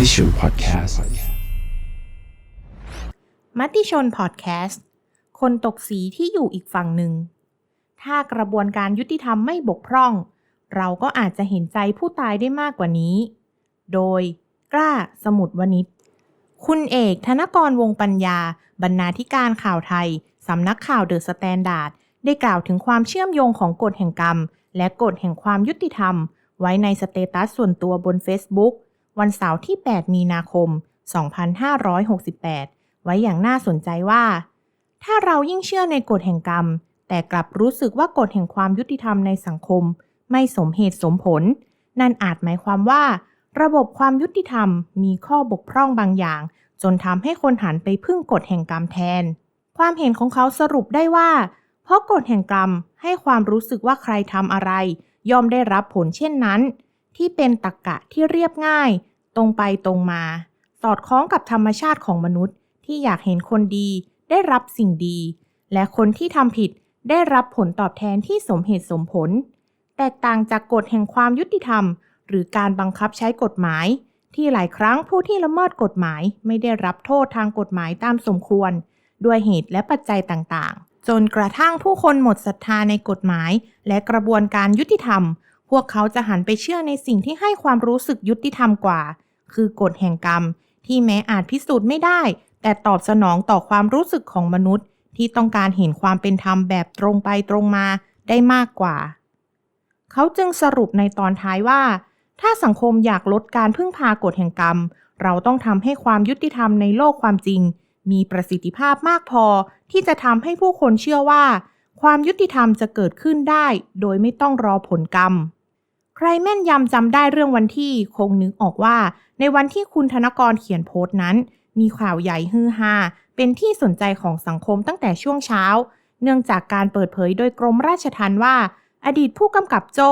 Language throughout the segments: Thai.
มติชนพอดแคสต์มติชนพอดแคสต์ คนตกสีที่อยู่อีกฝั่งหนึ่ง ถ้ากระบวนการยุติธรรมไม่บกพร่อง เราก็อาจจะเห็นใจผู้ตายได้มากกว่านี้ โดยกล้าสมุดวณิชคุณเอกธนกรวงปัญญา บรรณาธิการข่าวไทย สำนักข่าวเดอะสแตนดาร์ดได้กล่าวถึงความเชื่อมโยงของกฎแห่งกรรม และกฎแห่งความยุติธรรม ไว้ในสเตตัสส่วนตัวบน Facebook วันเสาร์ที่ 8 มีนาคม 2568 ไว้อย่างน่าสนใจว่า ถ้าเรายิ่งเชื่อในกฎแห่งกรรม แต่กลับรู้สึกว่ากฎแห่งความยุติธรรมในสังคม ไม่สมเหตุสมผล นั่นอาจหมายความว่า ระบบความยุติธรรมมีข้อบกพร่องบางอย่าง จนทำให้คนหันไปพึ่งกฎแห่งกรรมแทน ความเห็นของเขาสรุปได้ว่า เพราะกฎแห่งกรรมให้ความรู้สึกว่าใครทำอะไร ย่อมได้รับผลเช่นนั้น ที่เป็นตรกกะที่เรียบง่าย ตรงไปตรงมา สอดคล้องกับธรรมชาติของมนุษย์ ที่อยากเห็นคนดี ได้รับสิ่งดี และคนที่ทำผิดได้รับผลตอบแทนที่สมเหตุสมผล แตกต่างจากกฎแห่งความยุติธรรม หรือการบังคับใช้กฎหมาย ที่หลายครั้งผู้ที่ละเมิดกฎหมายไม่ได้รับโทษทางกฎหมายตามสมควร ด้วยเหตุและปัจจัยต่างๆ จนกระทั่งผู้คนหมดศรัทธาในกฎหมาย และกระบวนการยุติธรรม พวกเขาจะหันไปเชื่อในสิ่งที่ให้ความรู้สึกยุติธรรมกว่า คือกฎแห่งกรรม ที่แม้อาจพิสูจน์ไม่ได้ แต่ตอบสนองต่อความรู้สึกของมนุษย์ ที่ต้องการเห็นความเป็นธรรมแบบตรงไปตรงมาได้มากกว่า เขาจึงสรุปในตอนท้ายว่า ถ้าสังคมอยากลดการพึ่งพากฎแห่งกรรม เราต้องทำให้ความยุติธรรมในโลกความจริง มีประสิทธิภาพมากพอ ที่จะทำให้ผู้คนเชื่อว่า ความยุติธรรมจะเกิดขึ้นได้ โดยไม่ต้องรอผลกรรม ใครแม่นยำจำได้เรื่องวันที่คงนึกออกว่า ในวันที่คุณธนกรเขียนโพสต์นั้น มีข่าวใหญ่ฮือฮาเป็นที่สนใจของสังคมตั้งแต่ช่วงเช้า เนื่องจากการเปิดเผยโดยกรมราชทัณฑ์ว่า อดีตผู้กำกับโจ้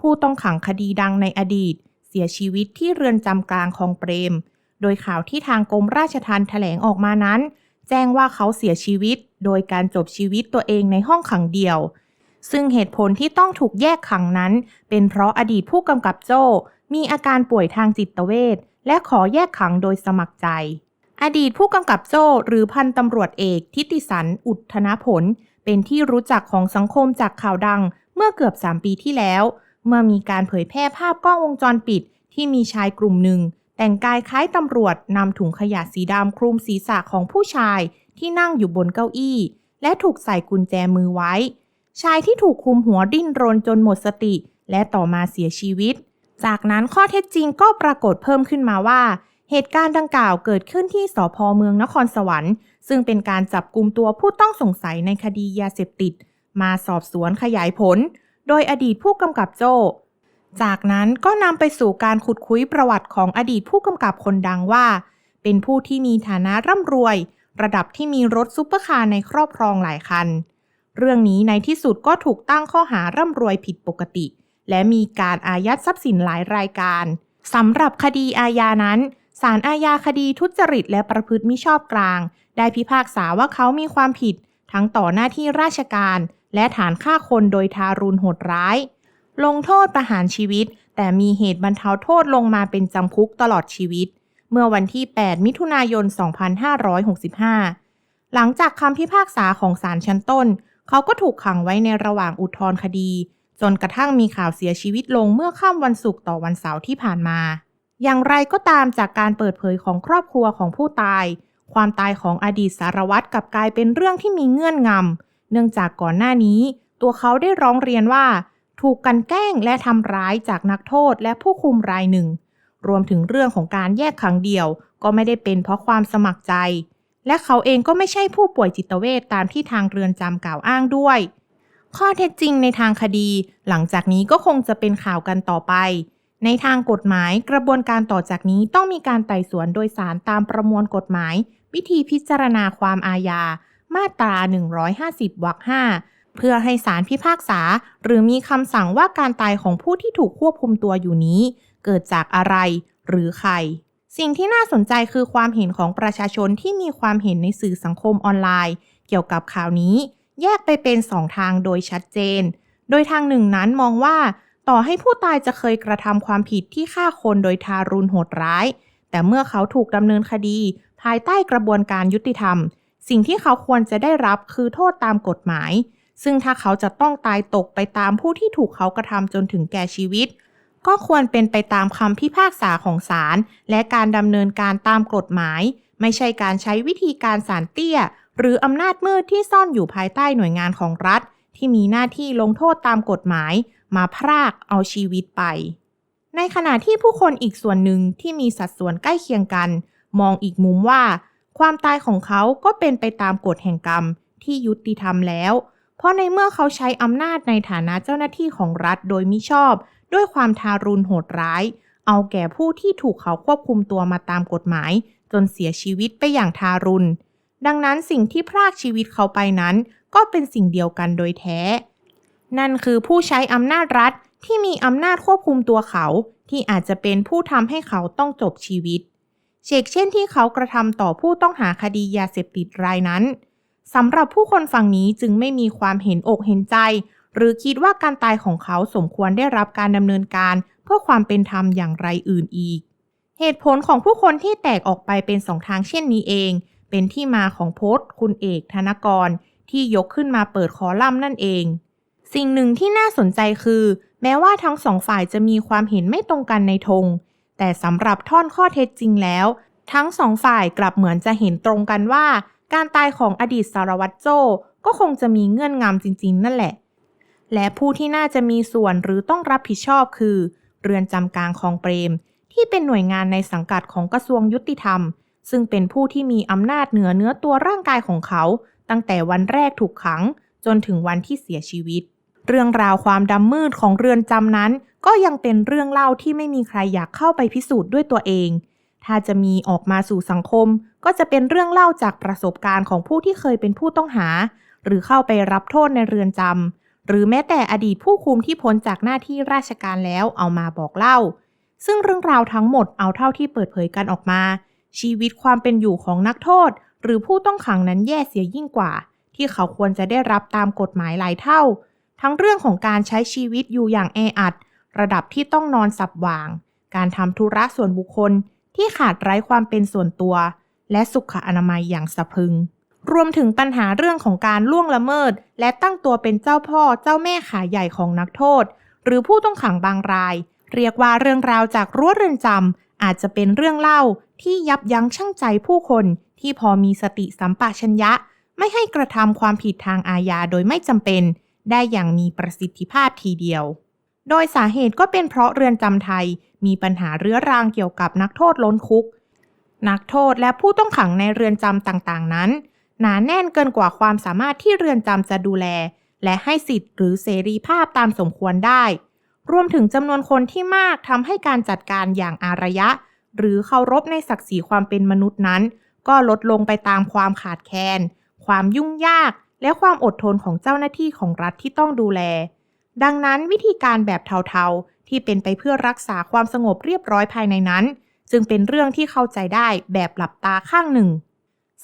ผู้ต้องขังคดีดังในอดีต เสียชีวิตที่เรือนจำกลางคลองเปรม โดยข่าวที่ทางกรมราชทัณฑ์แถลงออกมานั้น แจ้งว่าเขาเสียชีวิต โดยการจบชีวิตตัวเองในห้องขังเดียว ซึ่งเหตุผลที่ต้องถูกแยกขังนั้น เป็นเพราะอดีตผู้กำกับโจ้มีอาการป่วยทางจิตเวชและขอแยกขังโดยสมัครใจ อดีตผู้กำกับโจ้หรือพันตำรวจเอกทิติสัน อุทธนผล เป็นที่รู้จักของสังคมจากข่าวดังเมื่อเกือบ 3 ปีที่แล้ว เมื่อมีการเผยแพร่ภาพกล้องวงจรปิด ที่มีชายกลุ่มหนึ่ง แต่งกายคล้ายตำรวจนำถุงขยะสีดำคลุมศีรษะของผู้ชายที่นั่งอยู่บนเก้าอี้ และถูกใส่กุญแจมือไว้ ชายที่ถูกคุมหัวดิ้นรนจนหมดสติ และต่อมาเสียชีวิต จากนั้นข้อเท็จจริงก็ปรากฏเพิ่มขึ้นมาว่า เหตุการณ์ดังกล่าวเกิดขึ้นที่สพเมืองนครสวรรค์ ซึ่งเป็นการจับกลุ่มตัวผู้ต้องสงสัยในคดียาเสพติด มาสอบสวนขยายผล โดยอดีตผู้กำกับโจ้จากนั้นก็นำไปสู่การขุดคุยประวัติของอดีตผู้กำกับคนดังว่า เป็นผู้ที่มีฐานะร่ำรวย ระดับที่มีรถซุปเปอร์คาร์ในครอบครองหลายคัน เรื่องนี้ในที่สุดก็ถูกตั้งข้อหาร่ำรวยผิดปกติ และมีการอายัดทรัพย์สินหลายรายการสำหรับคดีอาญานั้นศาลอาญาคดีทุจริตและประพฤติมิชอบกลาง ได้พิพากษาว่าเขามีความผิด ทั้งต่อหน้าที่ราชการ และฐานฆ่าคนโดยทารุณโหดร้าย ลงโทษประหารชีวิต แต่มีเหตุบรรเทาโทษลงมาเป็นจำคุกตลอดชีวิต เมื่อวันที่ 8 มิถุนายน 2565 หลังจากคำพิพากษาของศาลชั้นต้น เขาก็ถูกขังไว้ในระหว่างอุทธรณ์คดี จนกระทั่งมีข่าวเสียชีวิตลงเมื่อค่ำวันศุกร์ต่อวันเสาร์ที่ผ่านมา อย่างไรก็ตามจากการเปิดเผยของครอบครัวของผู้ตาย ความตายของอดีตสารวัตรกลับกลายเป็นเรื่องที่มีเงื่อนงำเนื่องจากก่อนหน้านี้ ตัวเขาได้ร้องเรียนว่า ถูกกันแกล้งและทำร้ายจากนักโทษและผู้คุมรายหนึ่ง รวมถึงเรื่องของการแยกขังเดี่ยว ก็ไม่ได้เป็นเพราะความสมัครใจ และเขาเองก็ไม่ใช่ผู้ป่วยจิตเวชตามที่ทางเรือนจำกล่าวอ้างด้วย ข้อเท็จจริงในทางคดี หลังจากนี้ก็คงจะเป็นข่าวกันต่อไป ในทางกฎหมายกระบวนการต่อจากนี้ต้องมีการไต่สวนโดยสารตามประมวลกฎหมาย วิธีพิจารณาความอาญา มาตรา 150วรรค5เพื่อให้ศาลพิพากษา หรือมีคำสั่งว่าการตายของผู้ที่ถูกควบคุมตัวอยู่นี้ เกิดจากอะไรหรือใคร สิ่งที่น่าสนใจคือความเห็นของประชาชนที่มีความเห็นในสื่อสังคมออนไลน์ เกี่ยวกับข่าวนี้ แยกไปเป็นสองทางโดยชัดเจน โดยทางหนึ่งนั้นมองว่า ต่อให้ผู้ตายจะเคยกระทำความผิดที่ฆ่าคนโดยทารุณโหดร้าย แต่เมื่อเขาถูกดำเนินคดี ภายใต้กระบวนการยุติธรรม สิ่งที่เขาควรจะได้รับคือโทษตามกฎหมาย ซึ่งถ้าเขาจะต้องตายตกไปตามผู้ที่ถูกเขากระทำจนถึงแก่ชีวิต ก็ควรเป็นไปตามคำพิพากษาของศาลและการดำเนินการตามกฎหมาย ไม่ใช่การใช้วิธีการสารเตี้ย หรืออำนาจมืดที่ซ่อนอยู่ภายใต้หน่วยงานของรัฐ ที่มีหน้าที่ลงโทษตามกฎหมาย มาพรากเอาชีวิตไป ในขณะที่ผู้คนอีกส่วนหนึ่งที่มีสัดส่วนใกล้เคียงกัน มองอีกมุมว่า ความตายของเขาก็เป็นไปตามกฎแห่งกรรม ที่ยุติธรรมแล้ว เพราะในเมื่อเขาใช้อำนาจในฐานะเจ้าหน้าที่ของรัฐโดยมิชอบ ด้วยความทารุณโหดร้าย เอาแก่ผู้ที่ถูกเขาควบคุมตัวมาตามกฎหมาย จนเสียชีวิตไปอย่างทารุณ ดังนั้นสิ่งที่พรากชีวิตเขาไปนั้น ก็เป็นสิ่งเดียวกันโดยแท้ นั่นคือผู้ใช้อำนาจรัฐที่มีอำนาจควบคุมตัวเขา ที่อาจจะเป็นผู้ทำให้เขาต้องจบชีวิตเชกเช่นที่เขากระทำต่อผู้ต้องหาคดียาเสพติดรายนั้นสำหรับผู้คนฝั่งนี้จึงไม่มีความเห็นอกเห็นใจ หรือคิดว่าการตายของเขาสมควรได้รับการดำเนินการ เพื่อความเป็นธรรมอย่างไรอื่นอีก เหตุผลของผู้คนที่แตกออกไปเป็นสองทางเช่นนี้เอง เป็นที่มาของโพสต์ คุณเอกธนกร ที่ยกขึ้นมาเปิดคอลัมน์นั่นเอง สิ่งหนึ่งที่น่าสนใจคือ แม้ว่าทั้งสองฝ่ายจะมีความเห็นไม่ตรงกันในธงแต่สำหรับท่อนข้อเท็จจริงแล้ว ทั้งสองฝ่ายกลับเหมือนจะเห็นตรงกันว่า การตายของอดีตสารวัตรโจ้ก็คงจะมีเงื่อนงำจริง ๆ นั่นแหละ และผู้ที่น่าจะมีส่วนหรือต้องรับผิดชอบคือ เรือนจำกลางคลองเปรม ที่เป็นหน่วยงานในสังกัดของกระทรวงยุติธรรม ซึ่งเป็นผู้ที่มีอำนาจเหนือเนื้อตัวร่างกายของเขา ตั้งแต่วันแรกถูกขัง จนถึงวันที่เสียชีวิต เรื่องราวความดำมืดของเรือนจำนั้น ก็ยังเป็นเรื่องเล่าที่ไม่มีใครอยากเข้าไปพิสูจน์ด้วยตัวเอง ถ้าจะมีออกมาสู่สังคม ก็จะเป็นเรื่องเล่าจากประสบการณ์ของผู้ที่เคยเป็นผู้ต้องหา หรือเข้าไปรับโทษในเรือนจำ หรือแม้แต่อดีตผู้คุมที่พ้นจากหน้าที่ราชการแล้วเอามาบอกเล่า ซึ่งเรื่องราวทั้งหมดเอาเท่าที่เปิดเผยกันออกมา ชีวิตความเป็นอยู่ของนักโทษ หรือผู้ต้องขังนั้นแย่เสียยิ่งกว่า ที่เขาควรจะได้รับตามกฎหมายหลายเท่า ทั้งเรื่องของการใช้ชีวิตอยู่อย่างแออัด ระดับที่ต้องนอนสับว่าง การทำธุระส่วนบุคคลที่ขาดไร้ความเป็นส่วนตัว และสุขอนามัยอย่างสะพึง รวมถึงปัญหาเรื่องของการล่วงละเมิด และตั้งตัวเป็นเจ้าพ่อเจ้าแม่ขายใหญ่ของนักโทษ หรือผู้ต้องขังบางราย เรียกว่าเรื่องราวจากรั้วเรือนจำอาจจะเป็นเรื่องเล่าที่ยับยั้งชั่งใจผู้คนที่พอมีสติสัมปชัญญะ ไม่ให้กระทำความผิดทางอาญาโดยไม่จำเป็น ได้อย่างมีประสิทธิภาพทีเดียว โดยสาเหตุก็เป็นเพราะเรือนจำไทย มีปัญหาเรื้อรังเกี่ยวกับนักโทษล้นคุก นักโทษและผู้ต้องขังในเรือนจำต่างๆ นั้น หนาแน่นเกินกว่าความสามารถที่เรือนจำจะดูแล และให้สิทธิ์หรือเสรีภาพตามสมควรได้ รวมถึงจำนวนคนที่มากทำให้การจัดการอย่างอารยะ หรือเคารพในศักดิ์ศรีความเป็นมนุษย์นั้น ก็ลดลงไปตามความขาดแคลนความยุ่งยาก และความอดทนของเจ้าหน้าที่ของรัฐที่ต้องดูแล ดังนั้นวิธีการแบบเทาๆ ที่เป็นไปเพื่อรักษาความสงบเรียบร้อยภายในนั้น จึงเป็นเรื่องที่เข้าใจได้แบบหลับตาข้างหนึ่ง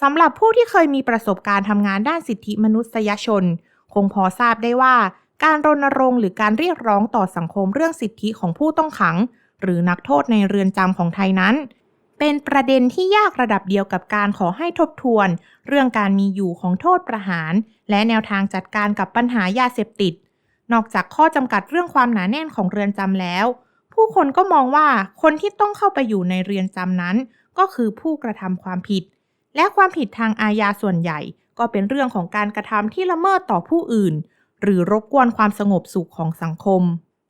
สำหรับผู้ที่เคยมีประสบการณ์ทำงานด้านสิทธิมนุษยชน คงพอทราบได้ว่า การรณรงค์หรือการเรียกร้องต่อสังคมเรื่องสิทธิของผู้ต้องขัง หรือนักโทษในเรือนจำของไทยนั้น เป็นประเด็นที่ยากระดับเดียวกับการขอให้ทบทวน เรื่องการมีอยู่ของโทษประหาร และแนวทางจัดการกับปัญหายาเสพติด นอกจากข้อจำกัดเรื่องความหนาแน่นของเรือนจำแล้ว ผู้คนก็มองว่าคนที่ต้องเข้าไปอยู่ในเรือนจำนั้น ก็คือผู้กระทำความผิด และความผิดทางอาญาส่วนใหญ่ ก็เป็นเรื่องของการกระทำที่ละเมิดต่อผู้อื่น หรือรบกวนความสงบสุขของสังคม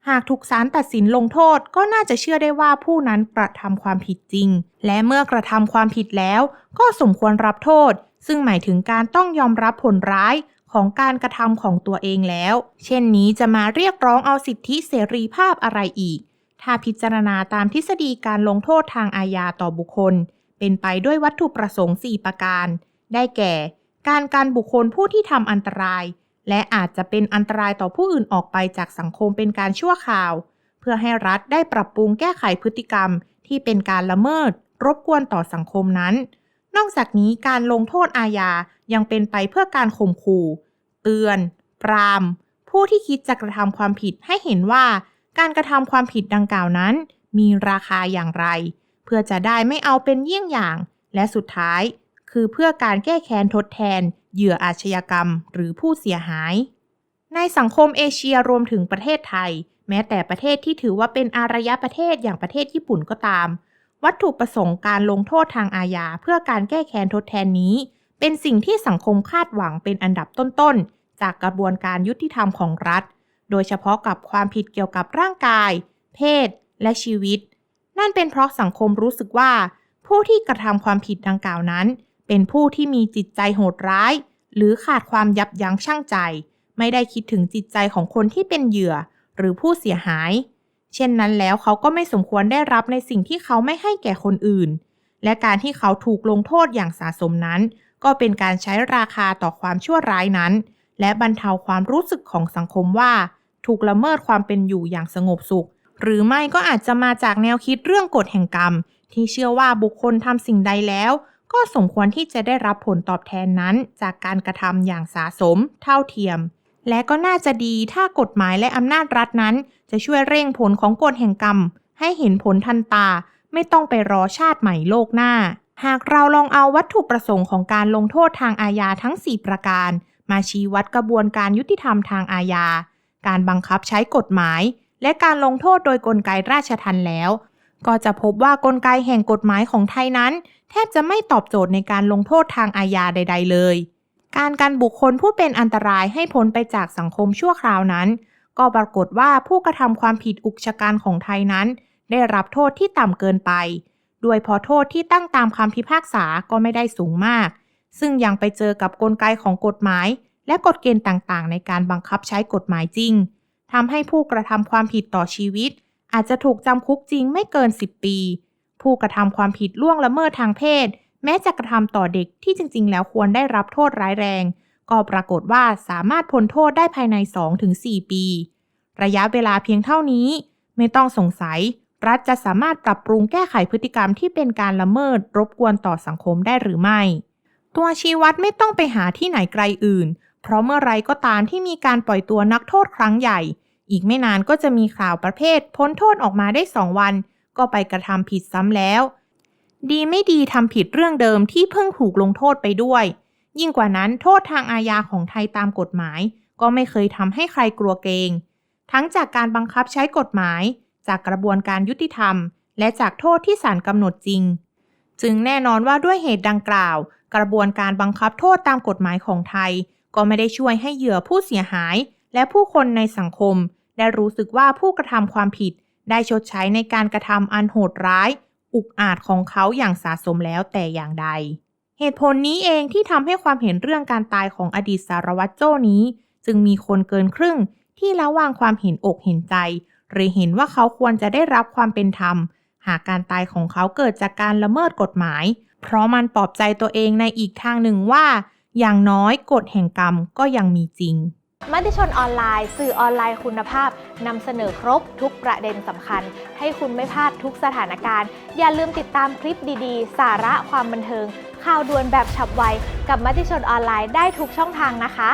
หากถูกศาลตัดสินลงโทษก็น่าจะเชื่อได้ว่าผู้นั้นกระทำความผิดจริง และเมื่อกระทำความผิดแล้ว ก็สมควรรับโทษ ซึ่งหมายถึงการต้องยอมรับผลร้ายของการกระทำของตัวเองแล้ว เช่นนี้จะมาเรียกร้องเอาสิทธิเสรีภาพอะไรอีก ถ้าพิจารณาตามทฤษฎีการลงโทษทางอาญาต่อบุคคล เป็นไปด้วยวัตถุประสงค์ 4 ประการ ได้แก่ การการบุคคลผู้ที่ทำอันตราย และอาจจะเป็นอันตรายต่อผู้อื่นออกไปจากสังคมเป็นการชั่วคราว เพื่อให้รัฐได้ปรับปรุงแก้ไขพฤติกรรม ที่เป็นการละเมิด รบกวนต่อสังคมนั้น นอกจากนี้การลงโทษอาญายังเป็นไปเพื่อการข่มขู่เตือน ปราม ผู้ที่คิดจะกระทำความผิดให้เห็นว่า การกระทำความผิดดังกล่าวนั้น มีราคาอย่างไร เพื่อจะได้ไม่เอาเป็นเยี่ยงอย่าง และสุดท้าย คือเพื่อการแก้แค้นทดแทน เหยื่ออาชญากรรม หรือผู้เสียหาย ในสังคมเอเชียรวมถึงประเทศไทย แม้แต่ประเทศที่ถือว่าเป็นอารยประเทศอย่างประเทศญี่ปุ่นก็ตาม วัตถุประสงค์การลงโทษทางอาญาเพื่อการแก้แค้นทดแทนนี้ เป็นสิ่งที่สังคมคาดหวังเป็นอันดับต้นๆจากกระบวนการยุติธรรมของรัฐ โดยเฉพาะกับความผิดเกี่ยวกับร่างกาย เพศ และชีวิต นั่นเป็นเพราะสังคมรู้สึกว่า ผู้ที่กระทำความผิดดังกล่าวนั้น เป็นผู้ที่มีจิตใจโหดร้าย หรือขาดความยับยั้งชั่งใจ ไม่ได้คิดถึงจิตใจของคนที่เป็นเหยื่อ หรือผู้เสียหาย เช่นนั้นแล้วเขาก็ไม่สมควรได้รับในสิ่งที่เขาไม่ให้แก่คนอื่น และการที่เขาถูกลงโทษอย่างสะสมนั้น ก็เป็นการใช้ราคาต่อความชั่วร้ายนั้น และบรรเทาความรู้สึกของสังคมว่า ถูกละเมิดความเป็นอยู่อย่างสงบสุข หรือไม่ก็อาจจะมาจากแนวคิดเรื่องกฎแห่งกรรม ที่เชื่อว่าบุคคลทำสิ่งใดแล้ว ก็สมควรที่จะได้รับผลตอบแทนนั้น จากการกระทำอย่างสะสม เท่าเทียม และก็น่าจะดีถ้ากฎหมายและอำนาจรัฐนั้น จะช่วยเร่งผลของกฎแห่งกรรม ให้เห็นผลทันตา ไม่ต้องไปรอชาติใหม่โลกหน้า หากเราลองเอาวัตถุประสงค์ของการลงโทษทางอาญาทั้ง 4 ประการ มาชี้วัดกระบวนการยุติธรรมทางอาญา การบังคับใช้กฎหมาย และการลงโทษโดยกลไกราชทัณฑ์แล้ว ก็จะพบว่ากลไกแห่งกฎหมายของไทยนั้น แทบจะไม่ตอบโจทย์ในการลงโทษทางอาญาใด ๆ เลย การกันบุคคลผู้เป็นอันตรายให้พ้นไปจากสังคมชั่วคราวนั้น ก็ปรากฏว่าผู้กระทำความผิดอุกชะกันของไทยนั้น ได้รับโทษที่ต่ำเกินไป ด้วยพอโทษที่ตั้งตามคำพิพากษาก็ไม่ได้สูงมาก ซึ่งยังไปเจอกับกลไกของกฎหมาย และกฎเกณฑ์ต่างๆ ในการบังคับใช้กฎหมายจริง ทำให้ผู้กระทำความผิดต่อชีวิต อาจจะถูกจำคุกจริงไม่เกิน 10 ปี ผู้กระทำความผิดล่วงละเมิดทางเพศ แม้จะกระทำต่อเด็กที่จริง ๆ แล้วควรได้รับโทษร้ายแรง ก็ปรากฏว่าสามารถพ้นโทษได้ภายใน 2-4 ปี ระยะเวลาเพียงเท่านี้ ไม่ต้องสงสัย รัฐจะสามารถปรับปรุงแก้ไขพฤติกรรมที่เป็นการละเมิดรบกวนต่อสังคมได้หรือไม่ ตัวชี้วัดไม่ต้องไปหาที่ไหนไกลอื่น เพราะเมื่อไรก็ตามที่มีการปล่อยตัวนักโทษครั้งใหญ่ อีกไม่นานก็จะมีข่าวประเภท พ้นโทษออกมาได้สองวัน ก็ไปกระทำผิดซ้ำแล้ว ดีไม่ดีทำผิดเรื่องเดิมที่เพิ่งถูกลงโทษไปด้วย ยิ่งกว่านั้นโทษทางอาญาของไทยตามกฎหมาย ก็ไม่เคยทำให้ใครกลัวเกรงทั้งจากการบังคับใช้กฎหมาย จากกระบวนการยุติธรรม และจากโทษที่ศาลกำหนดจริง จึงแน่นอนว่าด้วยเหตุดังกล่าว กระบวนการบังคับโทษตามกฎหมายของไทย ก็ไม่ได้ช่วยให้เหยื่อผู้เสียหาย และผู้คนในสังคม ได้รู้สึกว่าผู้กระทำความผิด ได้ชดใช้ในการกระทำอันโหดร้าย อุกอาจของเขาอย่างสะสมแล้วแต่อย่างใด เหตุผลนี้เองที่ทำให้ความเห็นเรื่องการตายของอดีตสารวัตรโจ้นี้ จึงมีคนเกินครึ่ง ที่ละวางความเห็นอกเห็นใจ หรือเห็นว่าเขาควรจะได้รับความเป็นธรรม หากการตายของเขาเกิดจากการละเมิดกฎหมาย เพราะมันปลอบใจตัวเองในอีกทางหนึ่งว่า อย่างน้อยกฎแห่งกรรมก็ยังมีจริงมติชนออนไลน์ สื่อออนไลน์คุณภาพนำเสนอครบทุกประเด็นสำคัญ ให้คุณไม่พลาดทุกสถานการณ์ อย่าลืมติดตามคลิปดีๆ สาระความบันเทิง ข่าวด่วนแบบฉับไว กับมติชนออนไลน์ได้ทุกช่องทางนะคะ